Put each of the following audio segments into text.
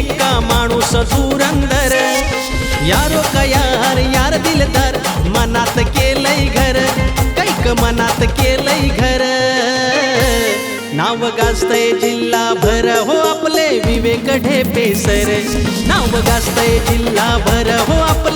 शब्दाचा एका माणूस धुरंदर यारो कयार यार यार दिलदार मनात केलंय घर. कैक मनात केलंय घर. नाव गाजतय जिल्हा भर हो आपले विवेक ढेपे सर नाव गाजतय जिल्हा भर हो आपले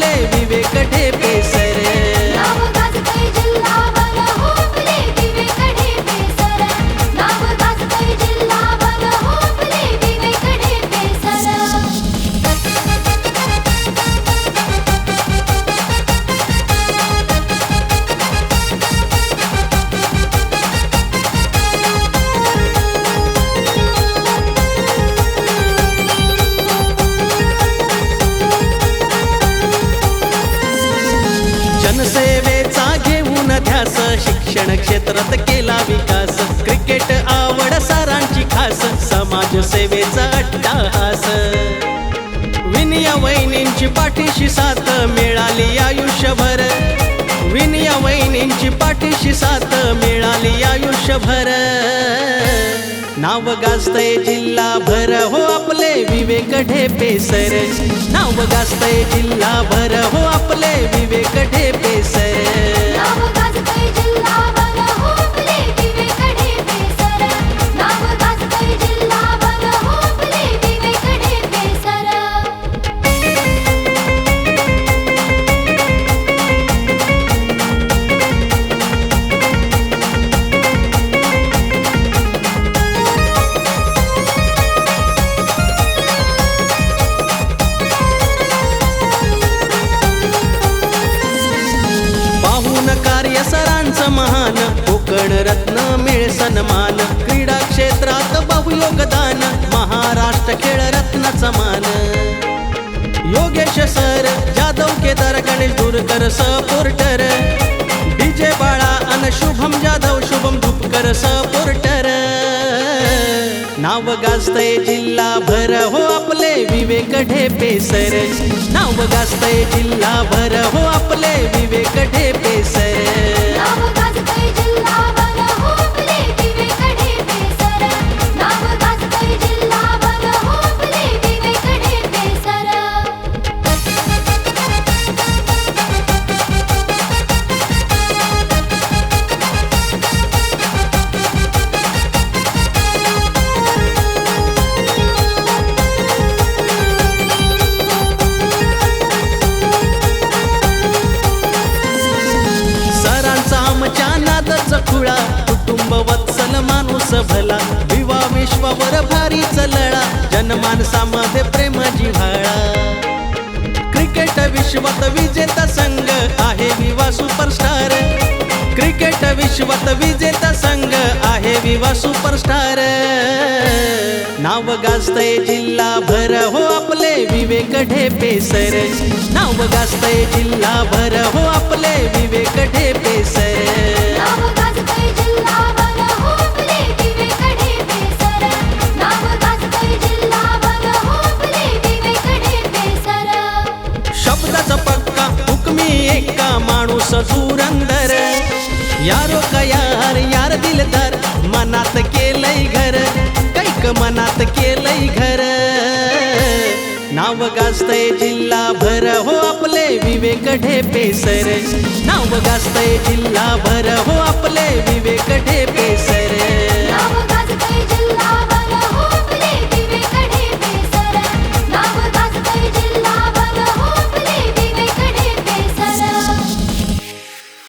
जनसेवेचा घेऊन ध्यास शिक्षण क्षेत्रात केला विकास. क्रिकेट आवड सारांची खास. समाज सेवेचा अट्टाहास. विनिया वहिनींची पाठीशी साथ मिळाली आयुष्यभर. विनिया वहिनींची पाठीशी साथ मिळाली आयुष्यभर. नाव गाजतय जिल्हा भर हो ढेपे सर नाव गाजतय जिल्हा भर हो आपले विवेक ढेपे सर महान कोकण रत्न मिळ सन्मान क्रीडा क्षेत्रात बहुयोगदान महाराष्ट्र खेळ रत्न समान Yogesh sir Jadhav Kedar Ganesh Durkar supporter DJ Bala अन शुभम जाधव शुभम धुपकर सपोर्टर नाव गाजतय जिल्हा भर हो आपले विवेक ढेपे सर नाव गाजतय जिल्हा भर हो आपले नादच कुटुंब वत्सल माणूस भला. विवा विश्वावर भारी चलळा जनमानसामध्ये प्रेम जिव्हाळा. क्रिकेट विश्वात विजेता संघ आहे विवा सुपरस्टार क्रिकेट विश्वात विजेता संघ आहे विवा सुपरस्टार नाव गाजतय जिल्हा भर हो आपले विवेक ढेपे सर. नाव गाजतय जिल्हा भर हो आपले विवेक ढेपे सर. हुकमी एका माणूस धुरंदर यारो कयार यार यार दिलदार मनात केलंय घर. कैक मनात केलंय घर. नाव गाजतय जिल्हा भर हो आपले विवेक ढेपे सर. नाव गाजतय जिल्हा भर हो आपले विवेक